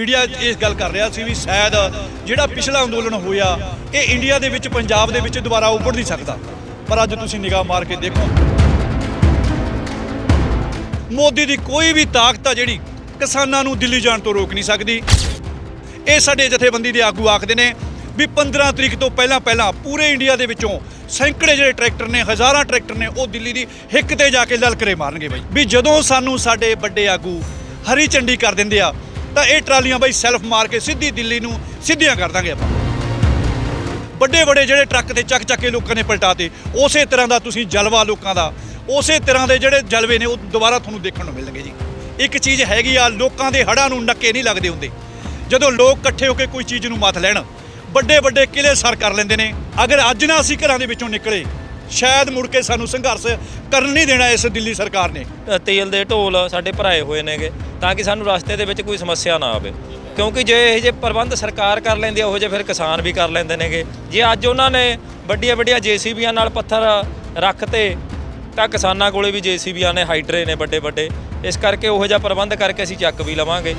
Media ਇਸ ਗੱਲ ਕਰ ਰਿਹਾ ਸੀ ਵੀ ਸ਼ਾਇਦ ਜਿਹੜਾ ਪਿਛਲਾ ਅੰਦੋਲਨ ਹੋਇਆ, ਇਹ ਇੰਡੀਆ ਦੇ ਵਿੱਚ, ਪੰਜਾਬ ਦੇ ਵਿੱਚ ਦੁਬਾਰਾ ਉੱਭਰ ਨਹੀਂ ਸਕਦਾ। ਪਰ ਅੱਜ ਤੁਸੀਂ ਨਿਗਾਹ ਮਾਰ ਕੇ ਦੇਖੋ। ਮੋਦੀ ਦੀ ਕੋਈ ਵੀ ਤਾਕਤ ਆ ਜਿਹੜੀ ਕਿਸਾਨਾਂ ਨੂੰ ਦਿੱਲੀ ਜਾਣ ਤੋਂ ਰੋਕ ਨਹੀਂ ਸਕਦੀ। ਇਹ ਸਾਡੇ ਜਥੇਬੰਦੀ ਦੇ ਆਗੂ ਆਖਦੇ ਨੇ ਵੀ 15 ਤਰੀਕ ਤੋਂ ਪਹਿਲਾਂ ਪਹਿਲਾਂ ਪੂਰੇ ਇੰਡੀਆ ਦੇ ਵਿੱਚੋਂ ਸੈਂਕੜੇ ਜਿਹੜੇ ਟਰੈਕਟਰ ਨੇ, ਹਜ਼ਾਰਾਂ ਟਰੈਕਟਰ ਨੇ, ਉਹ ਦਿੱਲੀ ਦੀ ਹਿੱਕ ਤੇ ਜਾ ਕੇ ਲਲਕਰੇ ਮਾਰਨਗੇ ਬਾਈ। ਵੀ ਜਦੋਂ ਸਾਨੂੰ ਸਾਡੇ ਵੱਡੇ ਆਗੂ ਹਰੀ ਝੰਡੀ ਕਰ ਦਿੰਦੇ ਆ ਤਾਂ ਇਹ ਟਰਾਲੀਆਂ ਬਾਈ ਸੈਲਫ ਮਾਰ ਕੇ ਸਿੱਧੀ ਦਿੱਲੀ ਨੂੰ ਸਿੱਧੀਆਂ ਕਰ ਦਾਂਗੇ ਆਪਾਂ। ਵੱਡੇ ਵੱਡੇ ਜਿਹੜੇ ਟਰੱਕ ਤੇ ਚੱਕ ਚੱਕ ਕੇ ਲੋਕਾਂ ਨੇ ਪਲਟਾਤੇ, ਉਸੇ ਤਰ੍ਹਾਂ ਦਾ ਤੁਸੀਂ ਜਲਵਾ ਲੋਕਾਂ ਦਾ, ਉਸੇ ਤਰ੍ਹਾਂ ਦੇ ਜਿਹੜੇ ਜਲਵੇ ਨੇ, ਉਹ ਦੁਬਾਰਾ ਤੁਹਾਨੂੰ ਦੇਖਣ ਨੂੰ ਮਿਲਣਗੇ ਜੀ। ਇੱਕ ਚੀਜ਼ ਹੈਗੀ ਆ, ਲੋਕਾਂ ਦੇ ਹੜਾਂ ਨੂੰ ਨੱਕੇ ਨਹੀਂ ਲੱਗਦੇ ਹੁੰਦੇ। ਜਦੋਂ ਲੋਕ ਇਕੱਠੇ ਹੋ ਕੇ ਕੋਈ ਚੀਜ਼ ਨੂੰ ਮੱਥ ਲੈਣ ਵੱਡੇ ਵੱਡੇ ਕਿਲੇ ਸਰ ਕਰ ਲੈਂਦੇ ਨੇ। ਅਗਰ ਅੱਜ ਨਾ ਅਸੀਂ ਘਰਾਂ ਦੇ ਵਿੱਚੋਂ ਨਿਕਲੇ ਸ਼ਾਇਦ ਮੁੜ ਕੇ ਸਾਨੂੰ ਸੰਘਰਸ਼ ਕਰਨ ਨਹੀਂ ਦੇਣਾ ਇਸ ਦਿੱਲੀ ਸਰਕਾਰ ਨੇ। ਤੇਲ ਦੇ ਢੋਲ ਸਾਡੇ ਭਰਾਏ ਹੋਏ ਨੇਗੇ, ਤਾਂ ਕਿ ਸਾਨੂੰ ਰਸਤੇ ਦੇ ਵਿੱਚ ਕੋਈ ਸਮੱਸਿਆ ਨਾ ਆਵੇ। ਕਿਉਂਕਿ ਜੇ ਇਹ ਜੇ ਪ੍ਰਬੰਧ ਸਰਕਾਰ ਕਰ ਲੈਂਦੀ ਆ, ਉਹ ਜੇ ਫਿਰ ਕਿਸਾਨ ਵੀ ਕਰ ਲੈਂਦੇ ਨੇਗੇ। ਜੇ ਅੱਜ ਉਹਨਾਂ ਨੇ ਵੱਡੀਆਂ ਵੱਡੀਆਂ ਜੀਸੀਬੀਆਂ ਨਾਲ ਪੱਥਰ ਰੱਖਤੇ, ਤਾਂ ਕਿਸਾਨਾਂ ਕੋਲੇ ਵੀ ਜੀਸੀਬੀਆਂ ਨੇ, ਹਾਈਡਰੇ ਨੇ ਵੱਡੇ ਵੱਡੇ ਇਸ ਕਰਕੇ ਉਹ ਜਿਹਾ ਪ੍ਰਬੰਧ ਕਰਕੇ ਅਸੀਂ ਚੱਕ ਵੀ ਲਵਾਂਗੇ।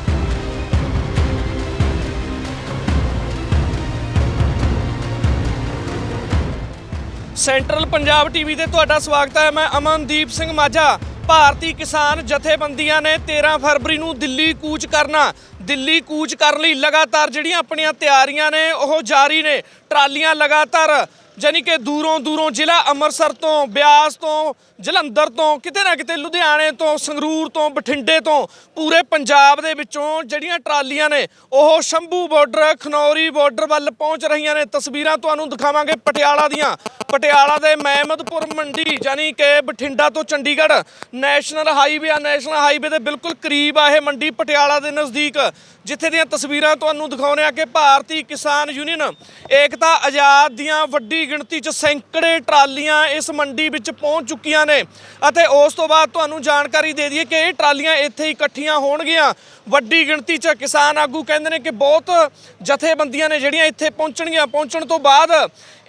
ਸੈਂਟਰਲ ਪੰਜਾਬ ਟੀਵੀ ਤੇ ਤੁਹਾਡਾ ਸਵਾਗਤ ਹੈ। ਮੈਂ ਅਮਨਦੀਪ ਸਿੰਘ ਮਾਝਾ, ਭਾਰਤੀ ਕਿਸਾਨ ਜਥੇਬੰਦੀਆਂ ਨੇ 13 ਫਰਵਰੀ ਨੂੰ ਦਿੱਲੀ ਕੂਚ ਕਰਨਾ। ਦਿੱਲੀ ਕੂਚ ਕਰਨ ਲਈ ਲਗਾਤਾਰ ਜਿਹੜੀਆਂ ਆਪਣੀਆਂ ਤਿਆਰੀਆਂ ਨੇ, ਉਹ ਜਾਰੀ ਨੇ। ਟਰਾਲੀਆਂ ਲਗਾਤਾਰ ਜਾਨੀ ਕਿ ਦੂਰੋਂ ਦੂਰੋਂ ਜ਼ਿਲ੍ਹਾ ਅੰਮ੍ਰਿਤਸਰ ਤੋਂ, ਬਿਆਸ ਤੋਂ, ਜਲੰਧਰ ਤੋਂ, ਕਿਤੇ ਨਾ ਕਿਤੇ ਲੁਧਿਆਣੇ ਤੋਂ, ਸੰਗਰੂਰ ਤੋਂ, ਬਠਿੰਡੇ ਤੋਂ, ਪੂਰੇ ਪੰਜਾਬ ਦੇ ਵਿੱਚੋਂ ਜਿਹੜੀਆਂ ਟਰਾਲੀਆਂ ਨੇ, ਉਹ ਸ਼ੰਭੂ ਬਾਰਡਰ ਖਨੌਰੀ ਬਾਰਡਰ ਵੱਲ ਪਹੁੰਚ ਰਹੀਆਂ ਨੇ। ਤਸਵੀਰਾਂ ਤੁਹਾਨੂੰ ਦਿਖਾਵਾਂਗੇ ਪਟਿਆਲਾ ਦੀਆਂ। ਪਟਿਆਲਾ ਦੇ ਮਹਿਮਦਪੁਰ ਮੰਡੀ ਯਾਨੀ ਕਿ ਬਠਿੰਡਾ ਤੋਂ ਚੰਡੀਗੜ੍ਹ, ਨੈਸ਼ਨਲ ਹਾਈਵੇ ਆ। ਨੈਸ਼ਨਲ ਹਾਈਵੇ ਦੇ ਬਿਲਕੁਲ ਕਰੀਬ ਆ ਇਹ ਮੰਡੀ ਪਟਿਆਲਾ ਦੇ ਨਜ਼ਦੀਕ। ਜਿੱਥੇ ਦੀਆਂ ਤਸਵੀਰਾਂ ਤੁਹਾਨੂੰ ਦਿਖਾਉਂਦੇ ਆ ਕਿ ਭਾਰਤੀ ਕਿਸਾਨ ਯੂਨੀਅਨ ਏਕਤਾ ਆਜ਼ਾਦ ਦੀਆਂ ਵੱਡੀ ਗਿਣਤੀ 'ਚ ਸੈਂਕੜੇ ਟਰਾਲੀਆਂ ਇਸ ਮੰਡੀ ਵਿੱਚ ਪਹੁੰਚ ਚੁੱਕੀਆਂ ਨੇ ਅਤੇ ਉਸ ਤੋਂ ਬਾਅਦ ਤੁਹਾਨੂੰ ਜਾਣਕਾਰੀ ਦੇ ਦਈਏ ਕਿ ਇਹ ਟਰਾਲੀਆਂ ਇੱਥੇ ਇਕੱਠੀਆਂ ਹੋਣਗੀਆਂ। ਵੱਡੀ ਗਿਣਤੀ 'ਚ ਕਿਸਾਨ ਆਗੂ ਕਹਿੰਦੇ ਨੇ ਕਿ ਬਹੁਤ ਜਥੇਬੰਦੀਆਂ ਨੇ ਜਿਹੜੀਆਂ ਇੱਥੇ ਪਹੁੰਚਣਗੀਆਂ। ਪਹੁੰਚਣ ਤੋਂ ਬਾਅਦ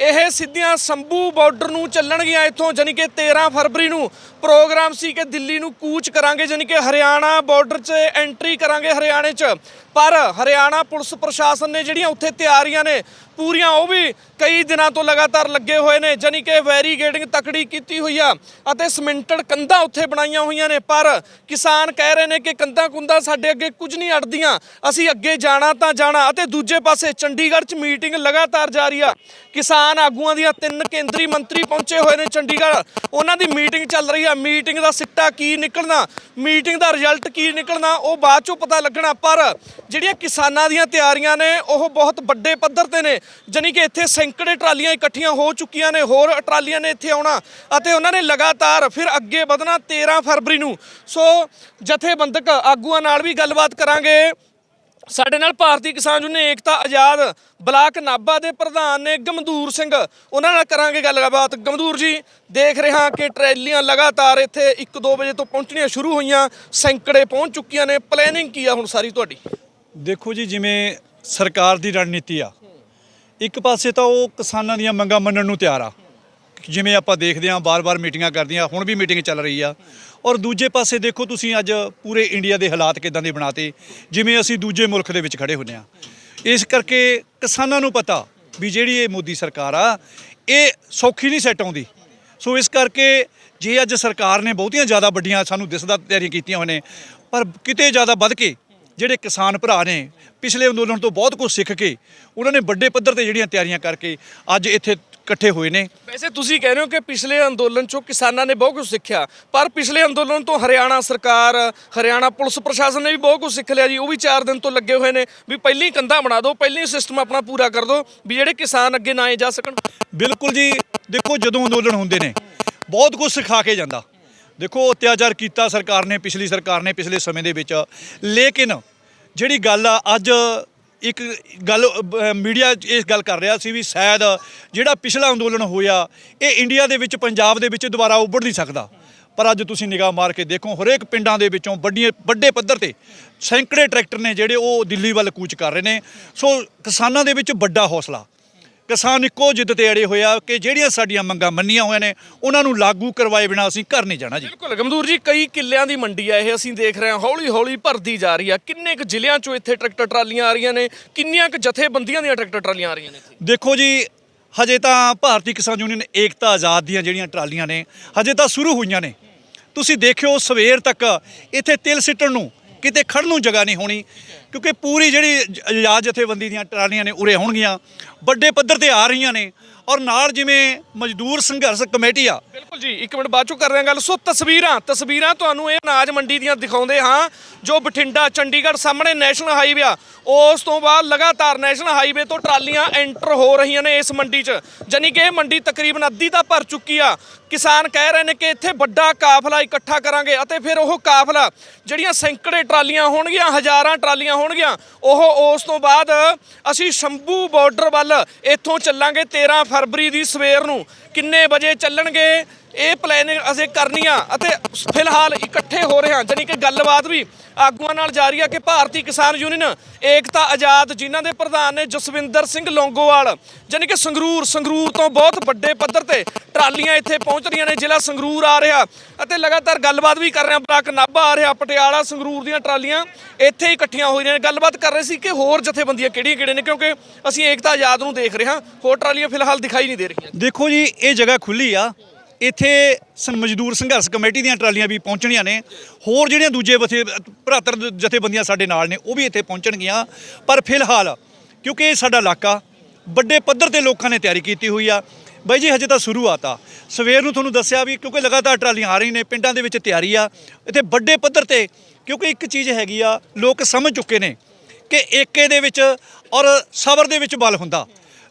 ਇਹ ਸਿੱਧੀਆਂ ਸੰਭੂ ਬਾਰਡਰ ਨੂੰ ਚੱਲਣਗੀਆਂ ਇੱਥੋਂ ਜਾਨੀ ਕਿ 13 ਫਰਵਰੀ ਨੂੰ ਪ੍ਰੋਗਰਾਮ ਸੀ ਕਿ ਦਿੱਲੀ ਨੂੰ ਕੂਚ ਕਰਾਂਗੇ ਜਾਨੀ ਕਿ ਹਰਿਆਣਾ ਬਾਰਡਰ 'ਚ ਐਂਟਰੀ ਕਰਾਂਗੇ ਹਰਿਆਣੇ 'ਚ। ਪਰ ਹਰਿਆਣਾ ਪੁਲਿਸ ਪ੍ਰਸ਼ਾਸਨ ਨੇ ਜਿਹੜੀਆਂ ਉੱਥੇ ਤਿਆਰੀਆਂ ਨੇ ਪੂਰੀਆਂ, ਉਹ ਵੀ ਕਈ ਦਿਨਾਂ ਤੋਂ ਲਗਾਤਾਰ ਲੱਗੇ ਹੋਏ ਨੇ ਜਾਨੀ ਕਿ ਵੈਰੀਗੇਟਿੰਗ ਤਕੜੀ ਕੀਤੀ ਹੋਈ ਆ ਅਤੇ ਸਿਮੈਂਟਡ ਕੰਧਾਂ ਉੱਥੇ ਬਣਾਈਆਂ ਹੋਈਆਂ ਨੇ। ਪਰ ਕਿਸਾਨ ਕਹਿ ਰਹੇ ਨੇ ਕਿ ਕੰਧਾਂ ਕੁੰਧਾਂ ਸਾਡੇ ਅੱਗੇ ਕੁਝ ਨਹੀਂ ਅੜਦੀਆਂ। ਅਸੀਂ ਅੱਗੇ ਜਾਣਾ ਤਾਂ ਜਾਣਾ ਅਤੇ ਦੂਜੇ ਪਾਸੇ ਚੰਡੀਗੜ੍ਹ 'ਚ ਮੀਟਿੰਗ ਲਗਾਤਾਰ ਜਾਰੀ ਆ। ਕਿਸਾਨ ਆਗੂਆਂ ਦੀਆਂ ਤਿੰਨ ਕੇਂਦਰੀ ਮੰਤਰੀ ਪਹੁੰਚੇ ਹੋਏ ਨੇ ਚੰਡੀਗੜ੍ਹ। ਉਹਨਾਂ ਦੀ ਮੀਟਿੰਗ ਚੱਲ ਰਹੀ ਆ। ਮੀਟਿੰਗ ਦਾ ਸਿੱਟਾ ਕੀ ਨਿਕਲਣਾ? ਮੀਟਿੰਗ ਦਾ ਰਿਜ਼ਲਟ ਕੀ ਨਿਕਲਣਾ? ਉਹ ਬਾਅਦ ਚੋਂ ਪਤਾ ਲੱਗਣਾ। ਪਰ ਜਿਹੜੀਆਂ ਕਿਸਾਨਾਂ ਦੀਆਂ ਤਿਆਰੀਆਂ ਨੇ, ਉਹ ਬਹੁਤ ਵੱਡੇ ਪੱਧਰ ਤੇ ਨੇ। ਜਾਣੀ ਕਿ ਇੱਥੇ ਸੈਂਕੜੇ ਟਰਾਲੀਆਂ ਇਕੱਠੀਆਂ ਹੋ ਚੁੱਕੀਆਂ ਨੇ, ਹੋਰ ਟਰਾਲੀਆਂ ਨੇ ਇੱਥੇ ਆਉਣਾ ਅਤੇ ਉਹਨਾਂ ਨੇ ਲਗਾਤਾਰ ਫਿਰ ਅੱਗੇ ਵਧਣਾ 13 ਫਰਵਰੀ ਨੂੰ। ਸੋ ਜਥੇਬੰਦਕ ਆਗੂਆਂ ਨਾਲ ਵੀ ਗੱਲਬਾਤ ਕਰਾਂਗੇ। ਸਾਡੇ ਨਾਲ ਭਾਰਤੀ ਕਿਸਾਨ ਯੂਨੀਅਨ ਏਕਤਾ ਆਜ਼ਾਦ ਬਲਾਕ ਨਾਭਾ ਦੇ ਪ੍ਰਧਾਨ ਨੇ ਗਮਦੂਰ ਸਿੰਘ। ਉਹਨਾਂ ਨਾਲ ਕਰਾਂਗੇ ਗੱਲਬਾਤ। ਗਮਦੂਰ ਜੀ, ਦੇਖ ਰਿਹਾ ਕਿ ਟਰੈਲੀਆਂ ਲਗਾਤਾਰ ਇੱਥੇ 1-2 ਵਜੇ ਤੋਂ ਪਹੁੰਚਣੀਆਂ ਸ਼ੁਰੂ ਹੋਈਆਂ। ਸੈਂਕੜੇ ਪਹੁੰਚ ਚੁੱਕੀਆਂ ਨੇ। ਪਲੈਨਿੰਗ ਕੀ ਆ ਹੁਣ ਸਾਰੀ ਤੁਹਾਡੀ? ਦੇਖੋ ਜੀ, ਜਿਵੇਂ ਸਰਕਾਰ ਦੀ ਰਣਨੀਤੀ ਆ, ਇੱਕ ਪਾਸੇ ਤਾਂ ਉਹ ਕਿਸਾਨਾਂ ਦੀਆਂ ਮੰਗਾਂ ਮੰਨਣ ਨੂੰ ਤਿਆਰ ਆ। ਜਿਵੇਂ ਆਪਾਂ ਦੇਖਦੇ ਹਾਂ ਬਾਰ-ਬਾਰ ਮੀਟਿੰਗਾਂ ਕਰਦੀਆਂ, ਹੁਣ ਵੀ ਮੀਟਿੰਗ ਚੱਲ ਰਹੀ ਆ। ਔਰ ਦੂਜੇ ਪਾਸੇ ਦੇਖੋ ਤੁਸੀਂ ਅੱਜ ਪੂਰੇ ਇੰਡੀਆ ਦੇ ਹਾਲਾਤ ਕਿਦਾਂ ਦੇ ਬਣਾਤੇ, ਜਿਵੇਂ ਅਸੀਂ ਦੂਜੇ ਮੁਲਕ ਦੇ ਵਿੱਚ ਖੜੇ ਹੁੰਦੇ ਆ ਇਸ ਕਰਕੇ ਕਿਸਾਨਾਂ ਨੂੰ ਪਤਾ ਵੀ ਜਿਹੜੀ ਇਹ ਮੋਦੀ ਸਰਕਾਰ ਆ, ਇਹ ਸੌਖੀ ਨਹੀਂ ਸੈੱਟ ਆਉਂਦੀ। ਸੋ ਇਸ ਕਰਕੇ ਜੇ ਅੱਜ ਸਰਕਾਰ ਨੇ ਬਹੁਤੀਆਂ ਜ਼ਿਆਦਾ ਵੱਡੀਆਂ ਸਾਨੂੰ ਦਿਸਦਾ ਤਿਆਰੀਆਂ ਕੀਤੀਆਂ ਹੋਏ ਨੇ, ਪਰ ਕਿਤੇ ਜ਼ਿਆਦਾ ਵੱਧ ਕੇ ਜਿਹੜੇ ਕਿਸਾਨ ਭਰਾ ਨੇ, ਪਿਛਲੇ ਅੰਦੋਲਨ ਤੋਂ ਬਹੁਤ ਕੁਝ ਸਿੱਖ ਕੇ, ਉਹਨਾਂ ਨੇ ਵੱਡੇ ਪੱਧਰ ਤੇ ਜਿਹੜੀਆਂ ਤਿਆਰੀਆਂ ਕਰਕੇ ਅੱਜ ਇੱਥੇ ਇਕੱਠੇ ਹੋਏ ਨੇ। ਵੈਸੇ ਤੁਸੀਂ ਕਹਿ ਰਹੇ ਹੋ ਕਿ ਪਿਛਲੇ ਅੰਦੋਲਨ ਚੋਂ ਕਿਸਾਨਾਂ ਨੇ ਬਹੁਤ ਕੁਝ ਸਿੱਖਿਆ ਪਰ ਪਿਛਲੇ ਅੰਦੋਲਨ ਤੋਂ ਹਰਿਆਣਾ ਸਰਕਾਰ ਹਰਿਆਣਾ ਪੁਲਿਸ ਪ੍ਰਸ਼ਾਸਨ ਨੇ ਵੀ ਬਹੁਤ ਕੁਝ ਸਿੱਖ ਲਿਆ ਜੀ। ਉਹ ਵੀ 4 ਦਿਨ ਤੋਂ ਲੱਗੇ ਹੋਏ ਨੇ ਵੀ ਪਹਿਲਾਂ ਹੀ ਕੰਧਾਂ ਬਣਾ ਦਿਓ ਪਹਿਲਾਂ ਹੀ ਸਿਸਟਮ ਆਪਣਾ ਪੂਰਾ ਕਰ ਦਿਓ ਵੀ ਜਿਹੜੇ ਕਿਸਾਨ ਅੱਗੇ ਨਾ ਆਏ ਜਾ ਸਕਣ। ਬਿਲਕੁਲ ਜੀ ਦੇਖੋ ਜਦੋਂ ਅੰਦੋਲਨ ਹੁੰਦੇ ਨੇ ਬਹੁਤ ਕੁਝ ਸਿਖਾ ਕੇ ਜਾਂਦਾ। ਦੇਖੋ ਅਤਿਆਚਾਰ ਕੀਤਾ ਸਰਕਾਰ ਨੇ ਪਿਛਲੀ ਸਰਕਾਰ ਨੇ ਪਿਛਲੇ ਸਮੇਂ ਦੇ ਵਿੱਚ। ਲੇਕਿਨ ਜਿਹੜੀ ਗੱਲ ਆ ਅੱਜ ਇੱਕ ਗੱਲ ਮੀਡੀਆ ਇਸ ਗੱਲ ਕਰ ਰਿਹਾ ਸੀ ਵੀ ਸ਼ਾਇਦ ਜਿਹੜਾ ਪਿਛਲਾ ਅੰਦੋਲਨ ਹੋਇਆ, ਇਹ ਇੰਡੀਆ ਦੇ ਵਿੱਚ, ਪੰਜਾਬ ਦੇ ਵਿੱਚ ਦੁਬਾਰਾ ਉੱਭਰ ਨਹੀਂ ਸਕਦਾ। ਪਰ ਅੱਜ ਤੁਸੀਂ ਨਿਗਾਹ ਮਾਰ ਕੇ ਦੇਖੋ, ਹਰੇਕ ਪਿੰਡਾਂ ਦੇ ਵਿੱਚੋਂ ਵੱਡੀਆਂ, ਵੱਡੇ ਪੱਧਰ ਤੇ ਸੈਂਕੜੇ ਟਰੈਕਟਰ ਨੇ ਜਿਹੜੇ ਉਹ ਦਿੱਲੀ ਵੱਲ ਕੂਚ ਕਰ ਰਹੇ ਨੇ। ਸੋ ਕਿਸਾਨਾਂ ਦੇ ਵਿੱਚ ਵੱਡਾ ਹੌਸਲਾ। ਕਿਸਾਨ ਇੱਕੋ ਜਿੱਦ ਤੇ ਅੜੇ ਹੋਇਆ ਕਿ ਜਿਹੜੀਆਂ ਸਾਡੀਆਂ ਮੰਗਾਂ ਮੰਨੀਆਂ ਹੋਈਆਂ ਨੇ ਉਹਨਾਂ ਨੂੰ ਲਾਗੂ ਕਰਵਾਏ ਬਿਨਾਂ ਅਸੀਂ ਘਰ ਨਹੀਂ ਜਾਣਾ ਜੀ। ਬਿਲਕੁਲ ਗਮਦੂਰ ਜੀ ਕਈ ਕਿੱਲਿਆਂ ਦੀ ਮੰਡੀ ਆ ਇਹ ਅਸੀਂ ਦੇਖ ਰਹੇ ਹਾਂ ਹੌਲੀ ਹੌਲੀ ਭਰਦੀ ਜਾ ਰਹੀ ਆ। ਕਿੰਨੇ ਕੁ ਜ਼ਿਲ੍ਹਿਆਂ ਚੋਂ ਇੱਥੇ ਟਰੈਕਟਰ ਟਰਾਲੀਆਂ ਆ ਰਹੀਆਂ ਨੇ ਕਿੰਨੀਆਂ ਕੁ ਜਥੇਬੰਦੀਆਂ ਦੀਆਂ ਟਰੈਕਟਰ ਟਰਾਲੀਆਂ ਆ ਰਹੀਆਂ ਨੇ ਇੱਥੇ? ਦੇਖੋ ਜੀ ਹਜੇ ਤਾਂ ਭਾਰਤੀ ਕਿਸਾਨ ਯੂਨੀਅਨ ਏਕਤਾ ਆਜ਼ਾਦ ਦੀਆਂ ਜਿਹੜੀਆਂ ਟਰਾਲੀਆਂ ਨੇ ਹਜੇ ਤਾਂ ਸ਼ੁਰੂ ਹੋਈਆਂ ਨੇ। ਤੁਸੀਂ ਦੇਖਿਓ ਸਵੇਰ ਤੱਕ ਇੱਥੇ ਤਿਲ ਸਿੱਟਣ ਨੂੰ ਕਿਤੇ ਖੜਨ ਨੂੰ ਜਗ੍ਹਾ ਨਹੀਂ ਹੋਣੀ। ਕਿਉਂਕਿ ਪੂਰੀ ਜਿਹੜੀ ਜ- ਆਜ਼ਾਦ ਜਥੇਬੰਦੀ ਦੀਆਂ ਟਰਾਲੀਆਂ ਨੇ ਉਰੇ ਹੋਣਗੀਆਂ ਵੱਡੇ ਪੱਧਰ ਤੇ ਆ ਰਹੀਆਂ ਨੇ ਔਰ ਨਾਲ ਜਿਵੇਂ ਮਜ਼ਦੂਰ ਸੰਘਰਸ਼ ਕਮੇਟੀ ਆ। ਬਿਲਕੁਲ ਜੀ, ਇੱਕ ਮਿੰਟ ਬਾਅਦ ਚੋਂ ਕਰ ਰਹੇ ਹਾਂ ਗੱਲ। ਸੋ ਤਸਵੀਰਾਂ ਤਸਵੀਰਾਂ ਤੁਹਾਨੂੰ ਇਹ ਅਨਾਜ ਮੰਡੀ ਦੀਆਂ ਦਿਖਾਉਂਦੇ ਹਾਂ, ਜੋ ਬਠਿੰਡਾ, ਚੰਡੀਗੜ੍ਹ ਸਾਹਮਣੇ ਨੈਸ਼ਨਲ ਹਾਈਵੇ ਆ। ਉਸ ਤੋਂ ਬਾਅਦ ਲਗਾਤਾਰ ਨੈਸ਼ਨਲ ਹਾਈਵੇ ਤੋਂ ਟਰਾਲੀਆਂ ਐਂਟਰ ਹੋ ਰਹੀਆਂ ਨੇ ਇਸ ਮੰਡੀ 'ਚ। ਜਾਨੀ ਕਿ ਇਹ ਮੰਡੀ ਤਕਰੀਬਨ ਅੱਧੀ ਤਾਂ ਭਰ ਚੁੱਕੀ ਆ। ਕਿਸਾਨ ਕਹਿ ਰਹੇ ਨੇ ਕਿ ਇੱਥੇ ਵੱਡਾ ਕਾਫਲਾ ਇਕੱਠਾ ਕਰਾਂਗੇ ਅਤੇ ਫਿਰ ਉਹ ਕਾਫਲਾ ਜਿਹੜੀਆਂ ਸੈਂਕੜੇ ਟਰਾਲੀਆਂ ਹੋਣਗੀਆਂ, ਹਜ਼ਾਰਾਂ ਟਰਾਲੀਆਂ ਹੋਣਗੀਆਂ। ਉਹ ਉਸ ਤੋਂ ਬਾਅਦ ਅਸੀਂ ਸ਼ੰਭੂ ਬਾਰਡਰ ਵੱਲ ਇੱਥੋਂ ਚੱਲਾਂਗੇ 13 ਫਰਵਰੀ ਦੀ ਸਵੇਰ ਨੂੰ। ਕਿੰਨੇ ਵਜੇ ਚੱਲਣਗੇ? ਇਹ ਪਲੈਨਿੰਗ ਅਸੀਂ ਕਰਨੀ ਆ ਅਤੇ ਫਿਲਹਾਲ ਇਕੱਠੇ ਹੋ ਰਹੇ ਹਾਂ। ਜਾਨੀ ਕਿ ਗੱਲਬਾਤ ਵੀ ਆਗੂਆਂ ਨਾਲ ਜਾਰੀ ਆ ਕਿ ਭਾਰਤੀ ਕਿਸਾਨ ਯੂਨੀਅਨ, ਏਕਤਾ, ਆਜ਼ਾਦ ਜਿਨ੍ਹਾਂ ਦੇ ਪ੍ਰਧਾਨ ਨੇ ਜਸਵਿੰਦਰ ਸਿੰਘ ਲੌਂਗੋਵਾਲ ਜਾਨੀ ਕਿ ਸੰਗਰੂਰ ਸੰਗਰੂਰ ਤੋਂ ਬਹੁਤ ਵੱਡੇ ਪੱਧਰ ਤੇ ਟਰਾਲੀਆਂ ਇੱਥੇ ਪਹੁੰਚ ਰਹੀਆਂ ਨੇ। ਜ਼ਿਲ੍ਹਾ ਸੰਗਰੂਰ ਆ ਰਿਹਾ ਅਤੇ ਲਗਾਤਾਰ ਗੱਲਬਾਤ ਵੀ ਕਰ ਰਹੇ ਹਾਂ। ਬਲਾਕ ਨਾਭਾ ਆ ਰਿਹਾ, ਪਟਿਆਲਾ, ਸੰਗਰੂਰ ਦੀਆਂ ਟਰਾਲੀਆਂ ਇੱਥੇ ਇਕੱਠੀਆਂ ਹੋ ਰਹੀਆਂ ਗੱਲਬਾਤ ਕਰ ਰਹੇ ਸੀ ਕਿ ਹੋਰ ਜਥੇਬੰਦੀਆਂ ਕਿਹੜੀਆਂ ਕਿਹੜੇ ਨੇ, ਕਿਉਂਕਿ ਅਸੀਂ ਏਕਤਾ ਆਜ਼ਾਦ ਨੂੰ ਦੇਖ ਰਹੇ ਹਾਂ। ਹੋਰ ਟਰਾਲੀਆਂ ਫਿਲਹਾਲ ਦਿਖਾਈ ਨਹੀਂ ਦੇ ਰਹੀਆਂ। ਦੇਖੋ ਜੀ, ਇਹ ਜਗ੍ਹਾ ਖੁੱਲੀ ਆ। ਇੱਥੇ ਸੰ- ਮਜ਼ਦੂਰ ਸੰਘਰਸ਼ ਕਮੇਟੀ ਦੀਆਂ ਟਰਾਲੀਆਂ ਵੀ ਪਹੁੰਚਣੀਆਂ ਨੇ। ਹੋਰ ਜਿਹੜੀਆਂ ਦੂਜੇ ਬਥੇ, ਭਰਾਤਰ ਜਥੇਬੰਦੀਆਂ ਸਾਡੇ ਨਾਲ ਨੇ, ਉਹ ਵੀ ਇੱਥੇ ਪਹੁੰਚਣਗੀਆਂ। ਪਰ ਫਿਲਹਾਲ, ਕਿਉਂਕਿ ਇਹ ਸਾਡਾ ਇਲਾਕਾ, ਵੱਡੇ ਪੱਧਰ ਤੇ ਲੋਕਾਂ ਨੇ ਤਿਆਰੀ ਕੀਤੀ ਹੋਈ ਆ। ਬਾਈ ਜੀ, ਹਜੇ ਤਾਂ ਸ਼ੁਰੂਆਤ ਆ ਸਵੇਰ ਨੂੰ ਤੁਹਾਨੂੰ ਦੱਸਿਆ ਵੀ ਕਿਉਂਕਿ ਲਗਾਤਾਰ ਟਰਾਲੀਆਂ ਆ ਰਹੀਆਂ ਨੇ, ਪਿੰਡਾਂ ਦੇ ਵਿੱਚ ਤਿਆਰੀ ਆ। ਇੱਥੇ ਵੱਡੇ ਪੱਧਰ ਤੇ ਕਿਉਂਕਿ ਇੱਕ ਚੀਜ਼ ਹੈਗੀ ਆ, ਲੋਕ ਸਮਝ ਚੁੱਕੇ ਨੇ ਕਿ ਏਕੇ ਦੇ ਵਿੱਚ ਔਰ ਸਬਰ ਦੇ ਵਿੱਚ ਬਲ ਹੁੰਦਾ।